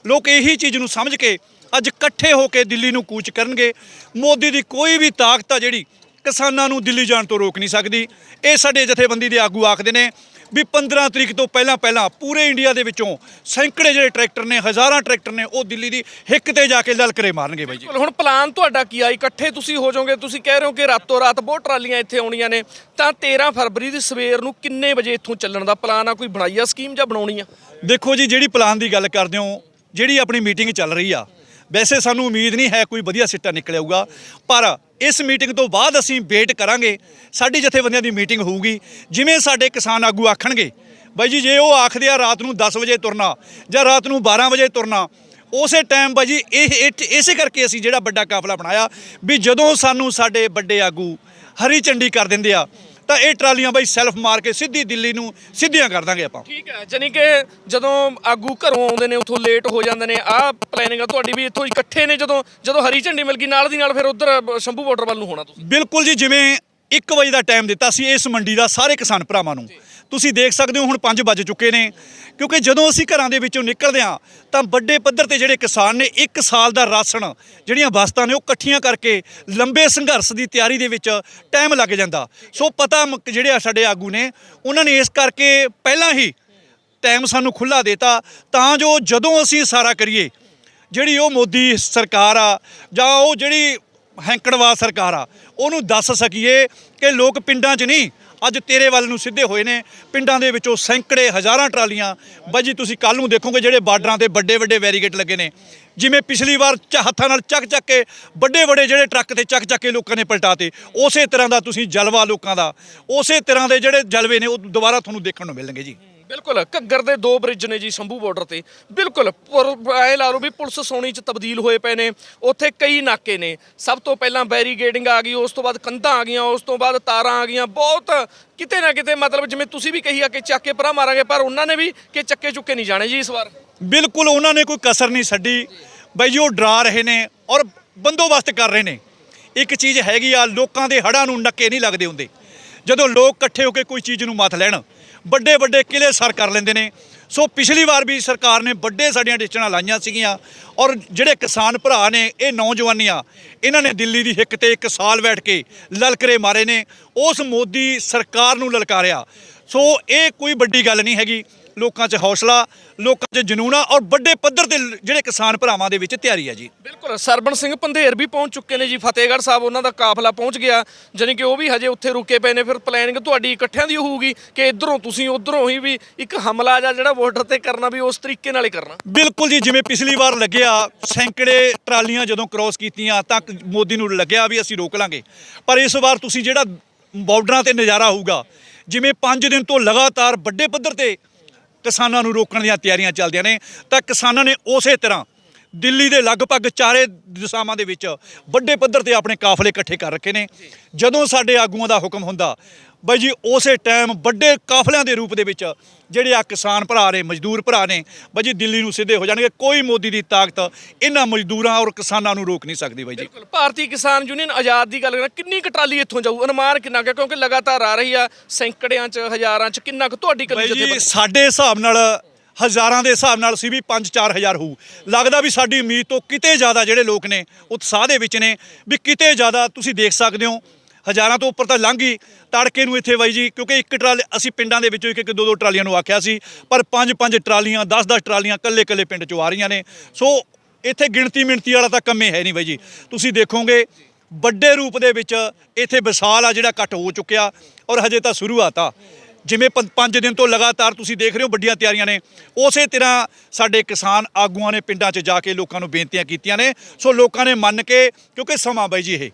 ਲੋਕ ਇਹੀ ਚੀਜ਼ ਨੂੰ ਸਮਝ ਕੇ ਅੱਜ ਇਕੱਠੇ ਹੋ ਕੇ ਦਿੱਲੀ ਨੂੰ ਕੂਚ ਕਰਨਗੇ। ਮੋਦੀ ਦੀ ਕੋਈ ਵੀ ਤਾਕਤ ਆ ਜਿਹੜੀ ਕਿਸਾਨਾਂ ਨੂੰ ਦਿੱਲੀ ਜਾਣ ਤੋਂ ਰੋਕ ਨਹੀਂ ਸਕਦੀ। ਇਹ ਸਾਡੇ ਜਥੇਬੰਦੀ ਦੇ ਆਗੂ ਆਖਦੇ ਨੇ ਵੀ 15 ਤਰੀਕ ਤੋਂ ਪਹਿਲਾਂ ਪਹਿਲਾਂ ਪੂਰੇ ਇੰਡੀਆ ਦੇ ਵਿੱਚੋਂ ਸੈਂਕੜੇ ਜਿਹੜੇ ਟਰੈਕਟਰ ਨੇ ਹਜ਼ਾਰਾਂ ਟਰੈਕਟਰ ਨੇ ਉਹ ਦਿੱਲੀ ਦੀ ਹਿੱਕ ਤੇ ਜਾ ਕੇ ਲਲਕਰੇ ਮਾਰਨਗੇ ਬਾਈ ਜੀ। ਹੁਣ ਪਲਾਨ ਤੁਹਾਡਾ ਕੀ ਆ? ਇਕੱਠੇ ਤੁਸੀਂ ਹੋ ਜਾਓਗੇ ਤੁਸੀਂ ਕਹਿ ਰਹੇ ਹੋ ਕਿ ਰਾਤੋਂ ਰਾਤ ਬਹੁਤ ਟਰਾਲੀਆਂ ਇੱਥੇ ਆਉਣੀਆਂ ਨੇ। ਤਾਂ 13 ਫਰਵਰੀ ਦੀ ਸਵੇਰ ਨੂੰ ਕਿੰਨੇ ਵਜੇ ਇੱਥੋਂ ਚੱਲਣ ਦਾ ਪਲਾਨ ਆ? ਕੋਈ ਬਣਾਈ ਆ ਸਕੀਮ ਜਾਂ ਬਣਾਉਣੀ ਆ? ਦੇਖੋ ਜੀ ਜਿਹੜੀ ਪਲਾਨ ਦੀ ਗੱਲ ਕਰਦੇ ਹੋ ਜਿਹੜੀ ਆਪਣੀ ਮੀਟਿੰਗ ਚੱਲ ਰਹੀ ਆ ਵੈਸੇ ਸਾਨੂੰ ਉਮੀਦ ਨਹੀਂ ਹੈ ਕੋਈ ਵਧੀਆ ਸਿੱਟਾ ਨਿਕਲੇਗਾ ਪਰ ਇਸ ਮੀਟਿੰਗ ਤੋਂ ਬਾਅਦ ਅਸੀਂ ਵੇਟ ਕਰਾਂਗੇ, ਸਾਡੀ ਜਥੇਬੰਦੀਆਂ ਦੀ ਮੀਟਿੰਗ ਹੋਊਗੀ, ਜਿਵੇਂ ਸਾਡੇ ਕਿਸਾਨ ਆਗੂ ਆਖਣਗੇ, ਬਾਈ ਜੀ, ਜੇ ਉਹ ਆਖਦੇ ਆ ਰਾਤ ਨੂੰ 10 ਵਜੇ ਤੁਰਨਾ ਜਾਂ ਰਾਤ ਨੂੰ 12 ਵਜੇ ਤੁਰਨਾ, ਉਸੇ ਟਾਈਮ ਬਾਈ ਜੀ ਇਹ, ਇਹ- ਇਸੇ ਕਰਕੇ ਅਸੀਂ ਜਿਹੜਾ ਵੱਡਾ ਕਾਫਲਾ ਬਣਾਇਆ ਵੀ ਜਦੋਂ ਸਾਨੂੰ ਸਾਡੇ ਵੱਡੇ ਆਗੂ ਹਰੀ ਝੰਡੀ ਕਰ ਦਿੰਦੇ ਆ ਤਾਂ ਇਹ ਟਰਾਲੀਆਂ ਬਾਈ ਸੈਲਫ ਮਾਰ ਕੇ ਸਿੱਧੀ ਦਿੱਲੀ ਨੂੰ ਸਿੱਧੀਆਂ ਕਰ ਦਾਂਗੇ ਆਪਾਂ। ਠੀਕ ਹੈ ਜਾਨੀ ਕਿ ਜਦੋਂ ਆਗੂ ਘਰੋਂ ਆਉਂਦੇ ਨੇ ਉੱਥੋਂ ਲੇਟ ਹੋ ਜਾਂਦੇ ਨੇ ਆਹ ਪਲੈਨਿੰਗ ਆ ਤੁਹਾਡੀ ਵੀ ਇੱਥੋਂ ਇਕੱਠੇ ਨੇ ਜਦੋਂ ਜਦੋਂ ਹਰੀ ਝੰਡੀ ਮਿਲ ਗਈ ਨਾਲ ਦੀ ਨਾਲ ਫਿਰ ਉਧਰ ਸ਼ੰਭੂ ਬਾਰਡਰ ਵੱਲ ਨੂੰ ਹੋਣਾ ਤੁਸੀਂ। ਬਿਲਕੁਲ ਜੀ ਜਿਵੇਂ 1 ਵਜੇ ਦਾ ਟਾਈਮ ਦਿੱਤਾ ਸੀ ਇਸ ਮੰਡੀ ਦਾ ਸਾਰੇ ਕਿਸਾਨ ਭਰਾਵਾਂ ਨੂੰ। ਤੁਸੀਂ ਦੇਖ ਸਕਦੇ ਹੋ ਹੁਣ 5 ਵੱਜ ਚੁੱਕੇ ਨੇ, ਕਿਉਂਕਿ ਜਦੋਂ ਅਸੀਂ ਘਰਾਂ ਦੇ ਵਿੱਚੋਂ ਨਿਕਲਦੇ ਹਾਂ, ਤਾਂ ਵੱਡੇ ਪੱਧਰ ਤੇ ਜਿਹੜੇ ਕਿਸਾਨ ਨੇ 1 ਸਾਲ ਦਾ ਰਾਸ਼ਨ ਜਿਹੜੀਆਂ ਵਸਤਾਂ ਨੇ ਉਹ ਇਕੱਠੀਆਂ ਕਰਕੇ ਲੰਬੇ ਸੰਘਰਸ਼ ਦੀ ਤਿਆਰੀ ਦੇ ਵਿੱਚ ਟਾਈਮ ਲੱਗ ਜਾਂਦਾ। ਸੋ ਪਤਾ ਮ- ਜਿਹੜੇ ਆ ਸਾਡੇ ਆਗੂ ਨੇ, ਉਹਨਾਂ ਨੇ ਇਸ ਕਰਕੇ ਪਹਿਲਾਂ ਹੀ ਟਾਈਮ ਸਾਨੂੰ ਖੁੱਲਾ ਦੇਤਾ, ਤਾਂ ਜੋ ਜਦੋਂ ਅਸੀਂ ਸਾਰਾ ਕਰੀਏ, ਜਿਹੜੀ ਉਹ ਮੋਦੀ ਸਰਕਾਰ ਆ, ਜਾਂ ਉਹ ਜਿਹੜੀ ਹੈਂਕੜਵਾ ਸਰਕਾਰ ਆ, ਉਹਨੂੰ ਦੱਸ ਸਕੀਏ ਕਿ ਲੋਕ ਪਿੰਡਾਂ 'ਚ ਨਹੀਂ ਅੱਜ ਤੇਰੇ ਵੱਲ ਨੂੰ ਸਿੱਧੇ ਹੋਏ ਨੇ। ਪਿੰਡਾਂ ਦੇ ਵਿੱਚੋਂ ਸੈਂਕੜੇ ਹਜ਼ਾਰਾਂ ਟਰਾਲੀਆਂ। ਬਾਜੀ ਤੁਸੀਂ ਕੱਲ ਨੂੰ ਦੇਖੋਗੇ ਜਿਹੜੇ ਬਾਰਡਰਾਂ ਤੇ ਵੱਡੇ ਵੱਡੇ ਬੈਰੀਗੇਟ ਲੱਗੇ ਨੇ। ਜਿਵੇਂ ਪਿਛਲੀ ਵਾਰ ਚ- ਹੱਥਾਂ ਨਾਲ ਚੱਕ ਚੱਕ ਕੇ ਵੱਡੇ ਵੱਡੇ ਜਿਹੜੇ ਟਰੱਕ ਤੇ ਚੱਕ ਚੱਕ ਕੇ ਲੋਕਾਂ ਨੇ ਪਲਟਾਤੇ, ਉਸੇ ਤਰ੍ਹਾਂ ਦਾ ਤੁਸੀਂ ਜਲਵਾ ਲੋਕਾਂ ਦਾ। ਉਸੇ ਤਰ੍ਹਾਂ ਦੇ ਜਿਹੜੇ ਜਲਵੇ ਨੇ, ਉਹ ਦੁਬਾਰਾ ਤੁਹਾਨੂੰ ਦੇਖਣ ਨੂੰ ਮਿਲਣਗੇ ਜੀ। ਬਿਲਕੁਲ, ਘੱਗਰ ਦੇ ਦੋ ਬ੍ਰਿਜ ਨੇ ਜੀ ਸ਼ੰਭੂ ਬਾਰਡਰ ਤੇ। ਬਿਲਕੁਲ, ਪੁਰ- ਐ ਲਾ ਲਓ ਵੀ ਪੁਲਿਸ ਸੋਣੀ ਚ ਤਬਦੀਲ ਹੋਏ ਪਏ ਨੇ। ਉੱਥੇ ਕਈ ਨਾਕੇ ਨੇ। ਸਭ ਤੋਂ ਪਹਿਲਾਂ ਬੈਰੀਗੇਡਿੰਗ ਆ ਗਈ, ਉਸ ਤੋਂ ਬਾਅਦ ਕੰਧਾਂ ਆ ਗਈਆਂ, ਉਸ ਤੋਂ ਬਾਅਦ ਤਾਰਾਂ ਆ ਗਈਆਂ। ਬਹੁਤ ਕਿਤੇ ਨਾ ਕਿਤੇ ਮਤਲਬ ਜਿਵੇਂ ਤੁਸੀਂ ਵੀ ਕਹੀ ਆ ਕਿ ਚੱਕ ਕੇ ਪਰਾਂ ਮਾਰਾਂਗੇ, ਪਰ ਉਹਨਾਂ ਨੇ ਵੀ ਕਿ ਚੱਕੇ ਚੁੱਕੇ ਨਹੀਂ ਜਾਣੇ ਜੀ ਇਸ ਵਾਰ। ਬਿਲਕੁਲ, ਉਹਨਾਂ ਨੇ ਕੋਈ ਕਸਰ ਨਹੀਂ ਛੱਡੀ। ਬਈ ਜੀ, ਉਹ ਡਰਾ ਰਹੇ ਨੇ ਔਰ ਬੰਦੋਬਸਤ ਕਰ ਰਹੇ ਨੇ। ਇੱਕ ਚੀਜ਼ ਹੈਗੀ ਆ, ਲੋਕਾਂ ਦੇ ਹੜਾਂ ਨੂੰ ਨੱਕੇ ਨਹੀਂ ਲੱਗਦੇ ਹੁੰਦੇ। ਜਦੋਂ ਲੋਕ ਇਕੱਠੇ ਹੋ ਕੇ ਕੋਈ ਚੀਜ਼ ਨੂੰ ਮੱਥ ਲੈਣ ਵੱਡੇ ਵੱਡੇ ਕਿਲੇ ਸਰ ਕਰ ਲੈਂਦੇ ਨੇ। ਸੋ ਪਿਛਲੀ ਵਾਰ ਵੀ ਸਰਕਾਰ ਨੇ ਵੱਡੇ ਸਾਡੀਆਂ ਡਿਸਟਨਾਂ ਲਾਈਆਂ ਸੀਗੀਆਂ ਔਰ ਜਿਹੜੇ ਕਿਸਾਨ ਭਰਾ ਨੇ, ਇਹ ਨੌਜਵਾਨੀਆਂ, ਇਹਨਾਂ ਨੇ ਦਿੱਲੀ ਦੀ ਹਿੱਕ ਤੇ ਇੱਕ ਸਾਲ ਬੈਠ ਕੇ ਲਲਕਰੇ ਮਾਰੇ ਨੇ। ਉਸ ਮੋਦੀ ਸਰਕਾਰ ਨੂੰ ਲਲਕਾਰਿਆ। ਸੋ ਇਹ ਕੋਈ ਵੱਡੀ ਗੱਲ ਨਹੀਂ ਹੈਗੀ। ਲੋਕਾਂ 'ਚ ਹੌਸਲਾ ਲੋਕਾਂ 'ਚ ਜਨੂਨਾ ਔਰ ਵੱਡੇ ਪੱਧਰ ਤੇ ਜਿਹੜੇ ਕਿਸਾਨ ਭਰਾਵਾਂ ਦੇ ਵਿੱਚ ਤਿਆਰੀ ਹੈ ਜੀ। ਬਿਲਕੁਲ ਸਰਬਣ ਸਿੰਘ ਪੰਧੇਰ ਵੀ ਪਹੁੰਚ ਚੁੱਕੇ ਨੇ ਜੀ। ਫਤਿਹਗੜ੍ਹ ਸਾਹਿਬ ਉਹਨਾਂ ਦਾ ਕਾਫਲਾ ਪਹੁੰਚ ਗਿਆ। ਜਾਣੀ ਕਿ ਉਹ ਵੀ ਹਜੇ ਉੱਥੇ ਰੁਕੇ ਪਏ ਨੇ। ਫਿਰ ਪਲੈਨਿੰਗ ਤੁਹਾਡੀ ਇਕੱਠਿਆਂ ਦੀ ਹੋਊਗੀ ਕਿ ਇਧਰੋਂ ਤੁਸੀਂ ਉਧਰੋਂ ਹੀ ਵੀ ਇੱਕ ਹਮਲਾ ਜਾਂ ਜਿਹੜਾ ਬਾਰਡਰ ਤੇ ਕਰਨਾ ਵੀ ਉਸ ਤਰੀਕੇ ਨਾਲ ਹੀ ਕਰਨਾ। ਬਿਲਕੁਲ ਜੀ ਜਿਵੇਂ ਪਿਛਲੀ ਵਾਰ ਲੱਗਿਆ ਸੈਂਕੜੇ ਟਰਾਲੀਆਂ ਜਦੋਂ ਕ੍ਰਾਸ ਕੀਤੀਆਂ ਤਾਂ ਮੋਦੀ ਨੂੰ ਲੱਗਿਆ ਵੀ ਅਸੀਂ ਰੋਕ ਲਾਂਗੇ। ਪਰ ਇਸ ਵਾਰ ਤੁਸੀਂ ਜਿਹੜਾ ਬਾਰਡਰਾਂ ਤੇ ਨਜ਼ਾਰਾ ਹੋਊਗਾ ਜਿਵੇਂ 5 ਦਿਨ ਤੋਂ ਲਗਾਤਾਰ ਵੱਡੇ ਪੱਧਰ ਤੇ ਕਿਸਾਨਾਂ ਨੂੰ ਰੋਕਣ ਦੀਆਂ ਤਿਆਰੀਆਂ ਚੱਲਦੀਆਂ ਨੇ ਤਾਂ ਕਿਸਾਨਾਂ ਨੇ ਉਸੇ ਤਰ੍ਹਾਂ ਦਿੱਲੀ ਦੇ ਲਗਭਗ ਚਾਰੇ ਦਿਸ਼ਾਵਾਂ ਦੇ ਵਿੱਚ ਵੱਡੇ ਪੱਧਰ ਤੇ ਆਪਣੇ ਕਾਫਲੇ ਇਕੱਠੇ ਕਰ ਰੱਖੇ ਨੇ। ਜਦੋਂ ਸਾਡੇ ਆਗੂਆਂ ਦਾ ਹੁਕਮ ਹੁੰਦਾ ਬਾਈ ਜੀ ਉਸੇ ਟਾਈਮ ਵੱਡੇ ਕਾਫਲਿਆਂ ਦੇ ਰੂਪ ਦੇ ਵਿੱਚ ਜਿਹੜੇ ਆ ਕਿਸਾਨ ਭਰਾ ਨੇ ਮਜ਼ਦੂਰ ਭਰਾ ਨੇ ਬਾਈ ਜੀ ਦਿੱਲੀ ਨੂੰ ਸਿੱਧੇ ਹੋ ਜਾਣਗੇ। ਕੋਈ ਮੋਦੀ ਦੀ ਤਾਕਤ ਇਹਨਾਂ ਮਜ਼ਦੂਰਾਂ ਔਰ ਕਿਸਾਨਾਂ ਨੂੰ ਰੋਕ ਨਹੀਂ ਸਕਦੀ ਬਾਈ ਜੀ। ਬਿਲਕੁਲ। ਭਾਰਤੀ ਕਿਸਾਨ ਯੂਨੀਅਨ ਆਜ਼ਾਦ ਦੀ ਗੱਲ ਕਰਾਂ ਕਿੰਨੀ ਕੁ ਟਰਾਲੀ ਇੱਥੋਂ ਜਾਊ? ਅਨੁਮਾਨ ਕਿੰਨਾ ਕੁ? ਕਿਉਂਕਿ ਲਗਾਤਾਰ ਆ ਰਹੀ ਆ ਸੈਂਕੜਿਆਂ ਚ ਹਜ਼ਾਰਾਂ ਚ ਕਿੰਨਾ ਕੁ ਤੁਹਾਡੀ ਕੱਲੀ ਜੀ ਜਥੇਬੰਦੀ ਸਾਡੇ ਹਿਸਾਬ ਨਾਲ ਹਜ਼ਾਰਾਂ ਦੇ ਹਿਸਾਬ ਨਾਲ ਸੀ ਵੀ 5-4000 ਹੋਊ। ਲੱਗਦਾ ਵੀ ਸਾਡੀ ਉਮੀਦ ਤੋਂ ਕਿਤੇ ਜ਼ਿਆਦਾ ਜਿਹੜੇ ਲੋਕ ਨੇ, ਉਤਸ਼ਾਹ ਦੇ ਵਿੱਚ ਨੇ, ਵੀ ਕਿਤੇ ਜ਼ਿਆਦਾ ਤੁਸੀਂ ਦੇਖ ਸਕਦੇ ਹੋ। ਹਜ਼ਾਰਾਂ ਤੋਂ ਉੱਪਰ ਤਾਂ ਲੰਘ ਗਈ ਤੜਕੇ ਨੂੰ ਇੱਥੇ ਬਾਈ ਜੀ, ਕਿਉਂਕਿ ਇੱਕ ਟਰਾਲੀ ਅਸੀਂ ਪਿੰਡਾਂ ਦੇ ਵਿੱਚੋਂ ਇੱਕ ਇੱਕ ਦੋ ਦੋ ਟਰਾਲੀਆਂ ਨੂੰ ਆਖਿਆ ਸੀ, ਪਰ ਪੰਜ ਪੰਜ ਟਰਾਲੀਆਂ 10-10 ਟਰਾਲੀਆਂ ਕੱਲੇ ਕੱਲੇ ਪਿੰਡ ਚੋਂ ਆ ਰਹੀਆਂ ਨੇ। ਸੋ ਇੱਥੇ ਗਿਣਤੀ ਮਿਣਤੀ ਵਾਲਾ ਤਾਂ ਕੰਮੇ ਹੈ ਨਹੀਂ ਬਾਈ ਜੀ। ਤੁਸੀਂ ਦੇਖੋਗੇ, ਵੱਡੇ ਰੂਪ ਦੇ ਵਿੱਚ ਇੱਥੇ ਵਿਸ਼ਾਲ ਆ ਜਿਹੜਾ ਇਕੱਠ ਹੋ ਚੁੱਕਿਆ ਔਰ ਹਜੇ ਤਾਂ ਸ਼ੁਰੂਆਤ ਆ। ਜਿਵੇਂ ਪੰ- ਪੰਜ ਦਿਨ ਤੋਂ ਲਗਾਤਾਰ ਤੁਸੀਂ ਦੇਖ ਰਹੇ ਹੋ ਵੱਡੀਆਂ ਤਿਆਰੀਆਂ ਨੇ, ਉਸੇ ਤਰ੍ਹਾਂ ਸਾਡੇ ਕਿਸਾਨ ਆਗੂਆਂ ਨੇ ਪਿੰਡਾਂ 'ਚ ਜਾ ਕੇ ਲੋਕਾਂ ਨੂੰ ਬੇਨਤੀਆਂ ਕੀਤੀਆਂ ਨੇ। ਸੋ ਲੋਕਾਂ ਨੇ ਮੰਨ ਕੇ, ਕਿਉਂਕਿ ਸਮਾਂ ਬਾਈ ਜੀ ਇਹ,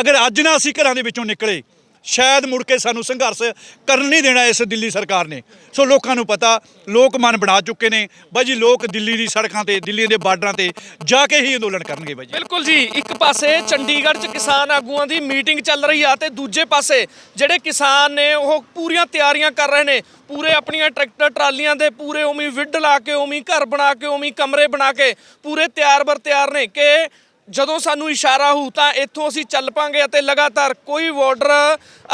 ਅਗਰ ਅੱਜ ਨਾ ਅਸੀਂ ਘਰਾਂ ਦੇ ਵਿੱਚੋਂ ਨਿਕਲੇ ਸ਼ਾਇਦ ਮੁੜ ਕੇ ਸਾਨੂੰ ਸੰਘਰਸ਼ ਕਰਨ ਨਹੀਂ ਦੇਣਾ ਇਸ ਦਿੱਲੀ ਸਰਕਾਰ ਨੇ। ਸੋ ਲੋਕਾਂ ਨੂੰ ਪਤਾ, ਲੋਕ ਮਨ ਬਣਾ ਚੁੱਕੇ ਨੇ। ਬਾਈ ਜੀ, ਲੋਕ ਦਿੱਲੀ ਦੀ ਸੜਕਾਂ ਤੇ, ਦਿੱਲੀ ਦੇ ਬਾਰਡਰਾਂ ਤੇ ਜਾ ਕੇ ਹੀ ਅੰਦੋਲਨ ਕਰਨਗੇ ਬਾਈ ਜੀ। ਬਿਲਕੁਲ ਜੀ, ਇੱਕ ਪਾਸੇ ਚੰਡੀਗੜ੍ਹ 'ਚ ਕਿਸਾਨ ਆਗੂਆਂ ਦੀ ਮੀਟਿੰਗ ਚੱਲ ਰਹੀ ਆ ਤੇ ਦੂਜੇ ਪਾਸੇ ਜਿਹੜੇ ਕਿਸਾਨ ਨੇ, ਉਹ ਪੂਰੀਆਂ ਤਿਆਰੀਆਂ ਕਰ ਰਹੇ ਨੇ। ਪੂਰੇ ਆਪਣੀਆਂ ਟਰੈਕਟਰ ਟਰਾਲੀਆਂ ਦੇ ਪੂਰੇ ਉਮੀ ਵਿੱਢ ਲਾ ਕੇ ਉਮੀ ਘਰ ਬਣਾ ਕੇ ਉਮੀ ਕਮਰੇ ਬਣਾ ਕੇ ਪੂਰੇ ਤਿਆਰ ਬਰ ਤਿਆਰ ਨੇ ਕਿ ਜਦੋਂ ਸਾਨੂੰ ਇਸ਼ਾਰਾ ਹੋਊ ਤਾਂ ਇੱਥੋਂ ਅਸੀਂ ਚੱਲ ਪਾਂਗੇ ਅਤੇ ਲਗਾਤਾਰ ਕੋਈ ਬਾਰਡਰ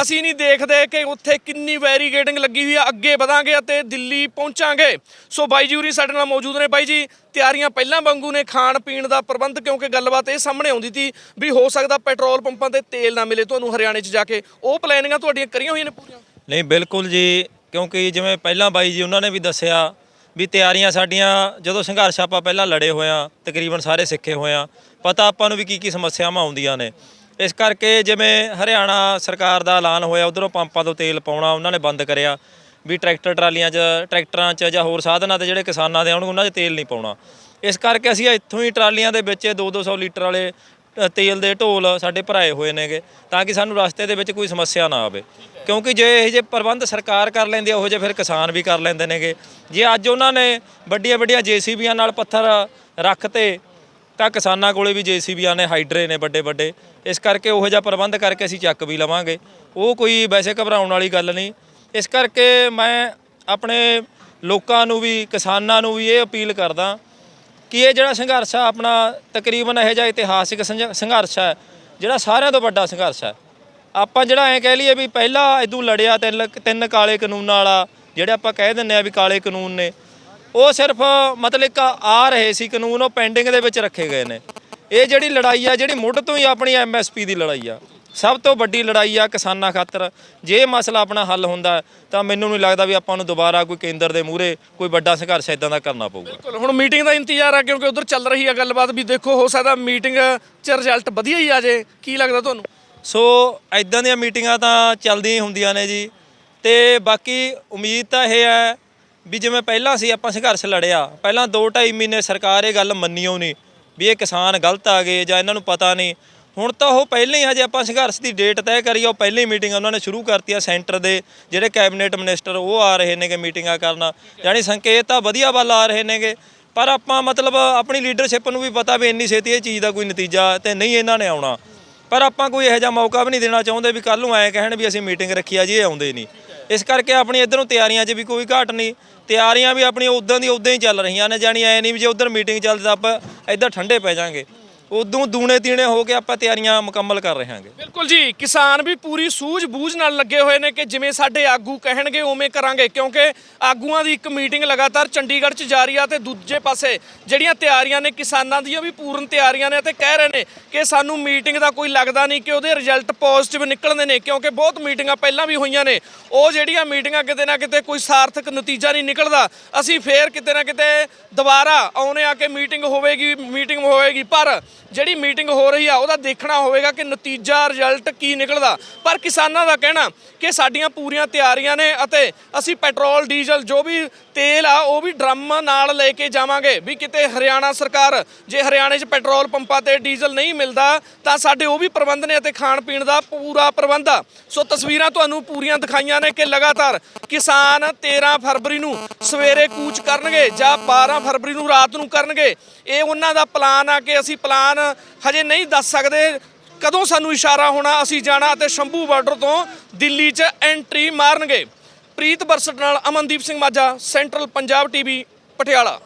ਅਸੀਂ ਨਹੀਂ ਦੇਖਦੇ ਕਿ ਉੱਥੇ ਕਿੰਨੀ ਵੈਰੀਗੇਟਿੰਗ ਲੱਗੀ ਹੋਈ ਆ, ਅੱਗੇ ਵਧਾਂਗੇ ਅਤੇ ਦਿੱਲੀ ਪਹੁੰਚਾਂਗੇ। ਸੋ ਬਾਈ ਜੀ ਉਰੀ ਸਾਡੇ ਨਾਲ ਮੌਜੂਦ ਨੇ। ਬਾਈ ਜੀ, ਤਿਆਰੀਆਂ ਪਹਿਲਾਂ ਵਾਂਗੂ ਨੇ ਖਾਣ ਪੀਣ ਦਾ ਪ੍ਰਬੰਧ, ਕਿਉਂਕਿ ਗੱਲਬਾਤ ਇਹ ਸਾਹਮਣੇ ਆਉਂਦੀ ਸੀ ਵੀ ਹੋ ਸਕਦਾ ਪੈਟਰੋਲ ਪੰਪਾਂ ਤੇ ਤੇਲ ਨਾ ਮਿਲੇ। ਤੁਹਾਨੂੰ ਹਰਿਆਣੇ 'ਚ ਜਾ ਕੇ ਉਹ ਪਲੈਨਿੰਗਾਂ ਤੁਹਾਡੀਆਂ ਕਰੀਆਂ ਹੋਈਆਂ ਨੇ ਪੂਰੀਆਂ? ਨਹੀਂ, ਬਿਲਕੁਲ ਜੀ, ਕਿਉਂਕਿ ਜਿਵੇਂ ਪਹਿਲਾਂ ਬਾਈ ਜੀ ਉਹਨਾਂ ਨੇ ਵੀ ਦੱਸਿਆ ਵੀ ਤਿਆਰੀਆਂ ਸਾਡੀਆਂ, ਜਦੋਂ ਸੰਘਰਸ਼ ਆਪਾਂ ਪਹਿਲਾਂ ਲੜੇ ਹੋਇਆ ਤਕਰੀਬਨ ਸਾਰੇ ਸਿੱਖੇ ਹੋਇਆ ਪਤਾ ਆਪਾਂ ਨੂੰ ਵੀ ਕੀ ਕੀ ਸਮੱਸਿਆਵਾਂ ਆਉਂਦੀਆਂ ਨੇ। ਇਸ ਕਰਕੇ ਜਿਵੇਂ ਹਰਿਆਣਾ ਸਰਕਾਰ ਦਾ ਐਲਾਨ ਹੋਇਆ, ਉਧਰੋਂ ਪੰਪਾਂ ਤੋਂ ਤੇਲ ਪਾਉਣਾ, ਉਹਨਾਂ ਨੇ ਬੰਦ ਕਰਿਆ, ਵੀ ਟਰੈਕਟਰ ਟਰਾਲੀਆਂ 'ਚ, ਟਰੈਕਟਰਾਂ 'ਚ ਜਾਂ ਹੋਰ ਸਾਧਨਾਂ ਤੇ ਜਿਹੜੇ ਕਿਸਾਨਾਂ ਦੇ ਆਉਣਗੇ ਉਹਨਾਂ 'ਚ ਤੇਲ ਨਹੀਂ ਪਾਉਣਾ। ਇਸ ਕਰਕੇ ਅਸੀਂ ਇੱਥੋਂ ਹੀ ਟਰਾਲੀਆਂ ਦੇ ਵਿੱਚ 2-200 ਲੀਟਰ ਵਾਲੇ ਤੇਲ ਦੇ ਢੋਲ ਸਾਡੇ ਭਰਾਏ ਹੋਏ ਨੇਗੇ, ਤਾਂ ਕਿ ਸਾਨੂੰ ਰਸਤੇ ਦੇ ਵਿੱਚ ਕੋਈ ਸਮੱਸਿਆ ਨਾ ਆਵੇ। ਕਿਉਂਕਿ ਜੇ ਇਹ ਜੇ ਪ੍ਰਬੰਧ ਸਰਕਾਰ ਕਰ ਲੈਂਦੀ ਆ, ਉਹ ਜੇ ਫਿਰ ਕਿਸਾਨ ਵੀ ਕਰ ਲੈਂਦੇ ਨੇਗੇ। ਜੇ ਅੱਜ ਉਹਨਾਂ ਨੇ ਵੱਡੀਆਂ ਵੱਡੀਆਂ ਜੀਸੀਬੀਆਂ ਨਾਲ ਪੱਥਰ ਰੱਖਤੇ, ਤਾਂ ਕਿਸਾਨਾਂ ਕੋਲੇ ਵੀ ਜੀਸੀਬੀਆਂ ਨੇ, ਹਾਈਡਰੇ ਨੇ ਵੱਡੇ ਵੱਡੇ ਇਸ ਕਰਕੇ ਉਹੋ ਜਿਹਾ ਪ੍ਰਬੰਧ ਕਰਕੇ ਅਸੀਂ ਚੱਕ ਵੀ ਲਵਾਂਗੇ। ਉਹ ਕੋਈ ਵੈਸੇ ਘਬਰਾਉਣ ਵਾਲੀ ਗੱਲ ਨਹੀਂ। ਇਸ ਕਰਕੇ ਮੈਂ ਆਪਣੇ ਲੋਕਾਂ ਨੂੰ ਵੀ, ਕਿਸਾਨਾਂ ਨੂੰ ਵੀ ਇਹ ਅਪੀਲ ਕਰਦਾ ਕਿ ਇਹ ਜਿਹੜਾ ਸੰਘਰਸ਼ ਆ, ਆਪਣਾ ਤਕਰੀਬਨ ਇਹ ਜਿਹਾ ਇਤਿਹਾਸਿਕ ਸੰਘ- ਸੰਘਰਸ਼ ਹੈ, ਜਿਹੜਾ ਸਾਰਿਆਂ ਤੋਂ ਵੱਡਾ ਸੰਘਰਸ਼ ਹੈ। ਆਪਾਂ ਜਿਹੜਾ ਐਂ ਕਹਿ ਲਈਏ ਵੀ ਪਹਿਲਾਂ ਇਦੋਂ ਲੜਿਆ ਤਿੰਨ ਤਿੰਨ ਕਾਲੇ ਕਾਨੂੰਨਾਂ ਵਾਲਾ, ਜਿਹੜੇ ਆਪਾਂ ਕਹਿ ਦਿੰਨੇ ਆ ਵੀ ਕਾਲੇ ਕਾਨੂੰਨ ਨੇ, ਉਹ ਸਿਰਫ ਮਤਲਬ ਇੱਕ ਆ ਰਹੇ ਸੀ ਕਾਨੂੰਨ, ਉਹ ਪੈਂਡਿੰਗ ਦੇ ਵਿੱਚ ਰੱਖੇ ਗਏ ਨੇ। ਇਹ ਜਿਹੜੀ ਲੜਾਈ ਆ, ਜਿਹੜੀ ਮੁੱਢ ਤੋਂ ਹੀ ਆਪਣੀ ਐਮਐਸਪੀ ਦੀ ਲੜਾਈ ਆ। ਸਭ ਤੋਂ ਵੱਡੀ ਲੜਾਈ ਆ ਕਿਸਾਨਾਂ ਖਾਤਰ। ਜੇ ਮਸਲਾ ਆਪਣਾ ਹੱਲ ਹੁੰਦਾ ਤਾਂ ਮੈਨੂੰ ਨਹੀਂ ਲੱਗਦਾ ਵੀ ਆਪਾਂ ਨੂੰ ਦੁਬਾਰਾ ਕੋਈ ਕੇਂਦਰ ਦੇ ਮੂਹਰੇ ਕੋਈ ਵੱਡਾ ਸੰਘਰਸ਼ ਇਦਾਂ ਦਾ ਕਰਨਾ ਪਊਗਾ। ਬਿਲਕੁਲ ਹੁਣ ਮੀਟਿੰਗ ਦਾ ਇੰਤਜ਼ਾਰ ਆ ਕਿਉਂਕਿ ਉਧਰ ਚੱਲ ਰਹੀ ਆ ਗੱਲਬਾਤ ਵੀ ਦੇਖੋ ਹੋ ਸਕਦਾ ਮੀਟਿੰਗ 'ਚ ਰਿਜ਼ਲਟ ਵਧੀਆ ਹੀ ਆ ਜੇ। ਕੀ ਲੱਗਦਾ ਤੁਹਾਨੂੰ? ਸੋ ਐਦਾਂ ਦੀਆਂ ਮੀਟਿੰਗਾਂ ਤਾਂ ਚੱਲਦੀਆਂ ਹੀ ਹੁੰਦੀਆਂ ਨੇ ਜੀ। ਤੇ ਬਾਕੀ ਉਮੀਦ ਤਾਂ ਇਹ ਹੈ ਵੀ ਜਿਵੇਂ ਪਹਿਲਾਂ ਸੀ ਆਪਾਂ ਸੰਘਰਸ਼ ਲੜਿਆ ਪਹਿਲਾਂ 2.5 ਮਹੀਨੇ ਸਰਕਾਰ ਇਹ ਗੱਲ ਮੰਨੀਓ ਨਹੀਂ ਵੀ ਇਹ ਕਿਸਾਨ ਗਲਤ ਆ ਗਏ ਜਾਂ ਇਹਨਾਂ ਨੂੰ ਪਤਾ ਨਹੀਂ ਹੁਣ ਤਾਂ ਉਹ ਪਹਿਲਾਂ ਹੀ ਹਜੇ ਆਪਾਂ ਸੰਘਰਸ਼ ਦੀ ਡੇਟ ਤੈਅ ਕਰੀ ਆ, ਉਹ ਹੀ ਮੀਟਿੰਗ ਉਹਨਾਂ ਨੇ ਸ਼ੁਰੂ ਕਰਤੀ ਆ ਸੈਂਟਰ ਦੇ, ਜਿਹੜੇ ਕੈਬਨਿਟ ਮਿਨਿਸਟਰ ਉਹ ਆ ਰਹੇ ਨੇਗੇ ਮੀਟਿੰਗਾਂ ਕਰਨ। ਯਾਨੀ ਸੰਕੇਤ ਤਾਂ ਵਧੀਆ ਵੱਲ ਆ ਰਹੇ ਨੇਗੇ, ਪਰ ਆਪਾਂ ਮਤਲਬ ਆਪਣੀ ਲੀਡਰਸ਼ਿਪ ਨੂੰ ਵੀ ਪਤਾ ਵੀ ਇੰਨੀ ਛੇਤੀ ਇਹ ਚੀਜ਼ ਦਾ ਕੋਈ ਨਤੀਜਾ ਤੇ ਨਹੀਂ ਇਹਨਾਂ ਨੇ ਆਉਣਾ। ਪਰ ਆਪਾਂ ਕੋਈ ਇਹੋ ਜਿਹਾ ਮੌਕਾ ਵੀ ਨਹੀਂ ਦੇਣਾ ਚਾਹੁੰਦੇ ਵੀ ਕੱਲ ਨੂੰ ਐਂ ਕਹਿਣ ਵੀ ਅਸੀਂ ਮੀਟਿੰਗ ਰੱਖੀ ਆ ਜੀ, ਇਹ ਆਉਂਦੇ ਨਹੀਂ। ਇਸ ਕਰਕੇ ਆਪਣੀ ਇਧਰੋਂ ਤਿਆਰੀਆਂ 'ਚ ਵੀ ਕੋਈ ਘਾਟ ਨਹੀਂ। ਤਿਆਰੀਆਂ ਵੀ ਆਪਣੀਆਂ ਉਦਾਂ ਦੀ ਉਦਾਂ ਹੀ ਚੱਲ ਰਹੀਆਂ ਨੇ ਜਾਣੀ ਐ ਨਹੀਂ ਵੀ ਜੇ ਉਧਰ ਮੀਟਿੰਗ ਚੱਲਦੀ ਤਾਂ ਆਪਾਂ ਇੱਧਰ ਠੰਡੇ ਪੈ ਜਾਾਂਗੇ। ਉਦੋਂ ਦੂਣੇ ਤੀਣੇ ਹੋ ਕੇ ਆਪਾਂ ਤਿਆਰੀਆਂ ਮੁਕੰਮਲ ਕਰ ਰਹੇ ਹਾਂਗੇ ਬਿਲਕੁਲ ਜੀ, ਕਿਸਾਨ ਵੀ ਪੂਰੀ ਸੂਝ-ਬੂਝ ਨਾਲ ਲੱਗੇ ਹੋਏ ਨੇ ਕਿ ਜਿਵੇਂ ਸਾਡੇ ਆਗੂ ਕਹਿਣਗੇ, ਉਵੇਂ ਕਰਾਂਗੇ, ਕਿਉਂਕਿ ਆਗੂਆਂ ਦੀ ਇੱਕ ਮੀਟਿੰਗ ਲਗਾਤਾਰ ਚੰਡੀਗੜ੍ਹ 'ਚ ਜਾਰੀ ਆ ਤੇ ਦੂਜੇ ਪਾਸੇ ਜਿਹੜੀਆਂ ਤਿਆਰੀਆਂ ਨੇ ਕਿਸਾਨਾਂ ਦੀਆਂ ਵੀ ਪੂਰਨ ਤਿਆਰੀਆਂ ਨੇ ਤੇ ਕਹਿ ਰਹੇ ਨੇ ਕਿ ਸਾਨੂੰ ਮੀਟਿੰਗ ਦਾ ਕੋਈ ਲੱਗਦਾ ਨਹੀਂ ਕਿ ਉਹਦੇ ਰਿਜ਼ਲਟ ਪੋਜ਼ਿਟਿਵ ਨਿਕਲਦੇ ਨੇ, ਕਿਉਂਕਿ ਬਹੁਤ ਮੀਟਿੰਗਾਂ ਪਹਿਲਾਂ ਵੀ ਹੋਈਆਂ ਨੇ। ਉਹ ਜਿਹੜੀਆਂ ਮੀਟਿੰਗਾਂ ਕਿਤੇ ਨਾ ਕਿਤੇ ਕੋਈ ਸਾਰਥਕ ਨਤੀਜਾ ਨਹੀਂ ਨਿਕਲਦਾ। ਅਸੀਂ ਫੇਰ ਕਿਤੇ ਨਾ ਕਿਤੇ ਦੁਬਾਰਾ ਆਉਣੇ ਆ ਕੇ ਮੀਟਿੰਗ ਹੋਵੇਗੀ ਮੀਟਿੰਗ ਹੋਵੇਗੀ, ਪਰ ਜਿਹੜੀ ਮੀਟਿੰਗ ਹੋ ਰਹੀ ਆ, ਉਹਦਾ ਦੇਖਣਾ ਹੋਵੇਗਾ ਕਿ ਨਤੀਜਾ ਰਿਜ਼ਲਟ ਕੀ ਨਿਕਲਦਾ। ਪਰ ਕਿਸਾਨਾਂ ਦਾ ਕਹਿਣਾ ਕਿ ਸਾਡੀਆਂ ਪੂਰੀਆਂ ਤਿਆਰੀਆਂ ਨੇ ਅਤੇ ਅਸੀਂ ਪੈਟਰੋਲ, ਡੀਜ਼ਲ ਜੋ ਵੀ ਤੇਲ ਆ, ਉਹ ਵੀ ਡਰਮ ਨਾਲ ਲੈ ਕੇ ਜਾਵਾਂਗੇ। ਵੀ ਕਿਤੇ ਹਰਿਆਣਾ ਸਰਕਾਰ, ਜੇ ਹਰਿਆਣੇ 'ਚ ਪੈਟਰੋਲ ਪੰਪਾਂ ਤੇ ਡੀਜ਼ਲ ਨਹੀਂ ਮਿਲਦਾ, ਤਾਂ ਸਾਡੇ ਉਹ ਵੀ ਪ੍ਰਬੰਧ ਨੇ ਅਤੇ ਖਾਣ ਪੀਣ ਦਾ ਪੂਰਾ ਪ੍ਰਬੰਧ ਆ। ਸੋ ਤਸਵੀਰਾਂ ਤੁਹਾਨੂੰ ਪੂਰੀਆਂ ਦਿਖਾਈਆਂ ਨੇ ਕਿ ਲਗਾਤਾਰ ਕਿਸਾਨ 13 ਫਰਵਰੀ ਨੂੰ ਸਵੇਰੇ ਕੂਚ ਕਰਨਗੇ ਜਾਂ 12 ਫਰਵਰੀ ਨੂੰ ਰਾਤ ਨੂੰ ਕਰਨਗੇ। ਇਹ ਉਹਨਾਂ ਦਾ ਪਲਾਨ ਆ ਕਿ ਅਸੀਂ ਪਲਾਨ ਹਜੇ ਨਹੀਂ ਦੱਸ ਸਕਦੇ। ਕਦੋਂ ਸਾਨੂੰ ਇਸ਼ਾਰਾ ਹੋਣਾ, ਅਸੀਂ ਜਾਣਾ ਅਤੇ ਸ਼ੰਭੂ ਬਾਰਡਰ ਤੋਂ ਦਿੱਲੀ 'ਚ ਐਂਟਰੀ ਮਾਰਨਗੇ। ਪ੍ਰੀਤ ਬਰਸਟ ਨਾਲ ਅਮਨਦੀਪ ਸਿੰਘ ਮਾਝਾ ਸੈਂਟਰਲ ਪੰਜਾਬ ਟੀਵੀ ਪਟਿਆਲਾ।